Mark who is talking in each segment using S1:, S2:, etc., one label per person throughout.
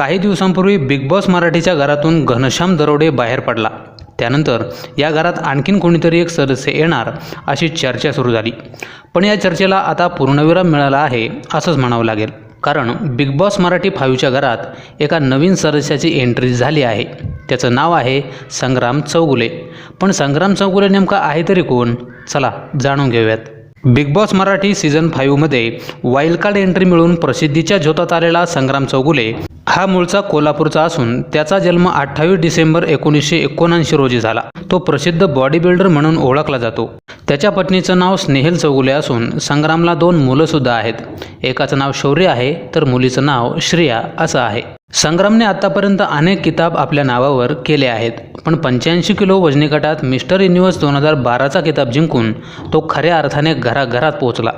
S1: काही दिवसांपूर्वी big boss मराठीच्या घरातून घनश्याम दरोडे बाहेर पडला. त्यानंतर या घरात आणखीन कोणीतरी एक सदस्य येणार अशी चर्चा सुरू झाली. पण या चर्चेला आता पूर्णविराम मिळाला आहे असंच म्हणावं लागेल. कारण बिग बॉस मराठी फाईव्हच्या घरात एका नवीन सदस्याची एंट्री झाली आहे. त्याचं नाव आहे संग्राम चौगुले. पण संग्राम चौगुले नेमका आहे तरी कोण? चला जाणून घेऊयात. बिग बॉस मराठी सीझन फाईव्हमध्ये वाईल्ड कार्ड एंट्री मिळून प्रसिद्धीच्या झोतात आलेला संग्राम चौगुले हा मूळचा कोल्हापूरचा असून त्याचा जन्म अठ्ठावीस डिसेंबर एकोणीसशे एकोणऐंशी रोजी झाला. तो प्रसिद्ध बॉडी बिल्डर म्हणून ओळखला जातो. त्याच्या पत्नीचं नाव स्नेहल चौगुले असून संग्रामला दोन मुलंसुद्धा आहेत. एकाचं नाव शौर्य आहे तर मुलीचं नाव श्रेया असं आहे. संग्रामने आतापर्यंत अनेक किताब आपल्या नावावर केले आहेत पण पंच्याऐंशी किलो वजनी गटात मिस्टर युनिव्हर्स दोन हजार बाराचा किताब जिंकून तो खऱ्या अर्थाने घराघरात पोहोचला.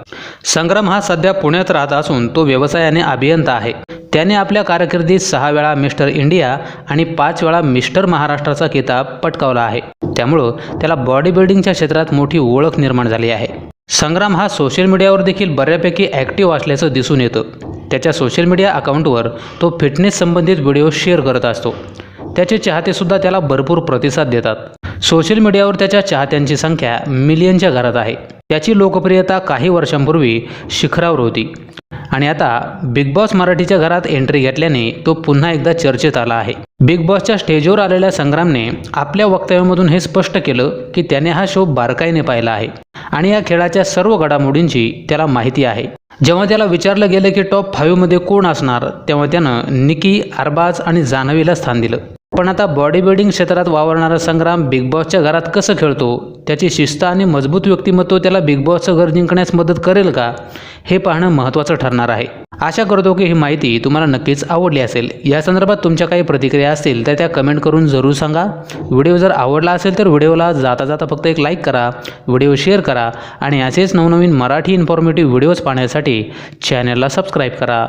S1: संग्राम हा सध्या पुण्यात राहत असून तो व्यवसायाने अभियंता आहे. त्याने आपल्या कारकिर्दीत सहा वेळा मिस्टर इंडिया आणि पाच वेळा मिस्टर महाराष्ट्राचा किताब पटकावला आहे. त्यामुळं त्याला बॉडी बिल्डिंगच्या क्षेत्रात मोठी ओळख निर्माण झाली आहे. संग्राम हा सोशल मीडियावर देखील बऱ्यापैकी ॲक्टिव्ह असल्याचं दिसून येतं. त्याच्या सोशल मीडिया अकाउंटवर तो फिटनेस संबंधित व्हिडिओ शेअर करत असतो. त्याचे चाहतेसुद्धा त्याला भरपूर प्रतिसाद देतात. सोशल मीडियावर त्याच्या चाहत्यांची संख्या मिलियनच्या घरात आहे. त्याची लोकप्रियता काही वर्षांपूर्वी शिखरावर होती. आणि आता बिग बॉस मराठीच्या घरात एंट्री घेतल्याने तो पुन्हा एकदा चर्चेत आला आहे. बिग बॉसच्या स्टेजवर आलेल्या संग्रामने आपल्या वक्तव्यामधून हे स्पष्ट केलं की त्याने हा शो बारकाईने पाहिला आहे. आणि या खेळाच्या सर्व घडामोडींची त्याला माहिती आहे. जेव्हा त्याला विचारलं गेलं की टॉप फाईव्हमध्ये कोण असणार तेव्हा त्यानं निकी अरबाज आणि जान्हवीला स्थान दिलं. पण आता बॉडी बिल्डिंग क्षेत्रात वावरणारा संग्राम बिग बॉसच्या घरात कसं खेळतो? त्याची शिस्त आणि मजबूत व्यक्तिमत्व त्याला बिग बॉसचं घर जिंकण्यास मदत करेल का? हे पाहणं महत्त्वाचं ठरणार आहे. आशा करतो की ही माहिती तुम्हाला नक्कीच आवडली असेल. या संदर्भात तुमच्या काही प्रतिक्रिया असतील तर त्या कमेंट करून जरूर सांगा. व्हिडिओ जर आवडला असेल तर व्हिडिओला जाता जाता फक्त एक लाईक करा व्हिडिओ शेअर करा आणि असेच नवनवीन मराठी इन्फॉर्मेटिव्ह व्हिडिओज पाहण्यासाठी चॅनलला सबस्क्राईब करा.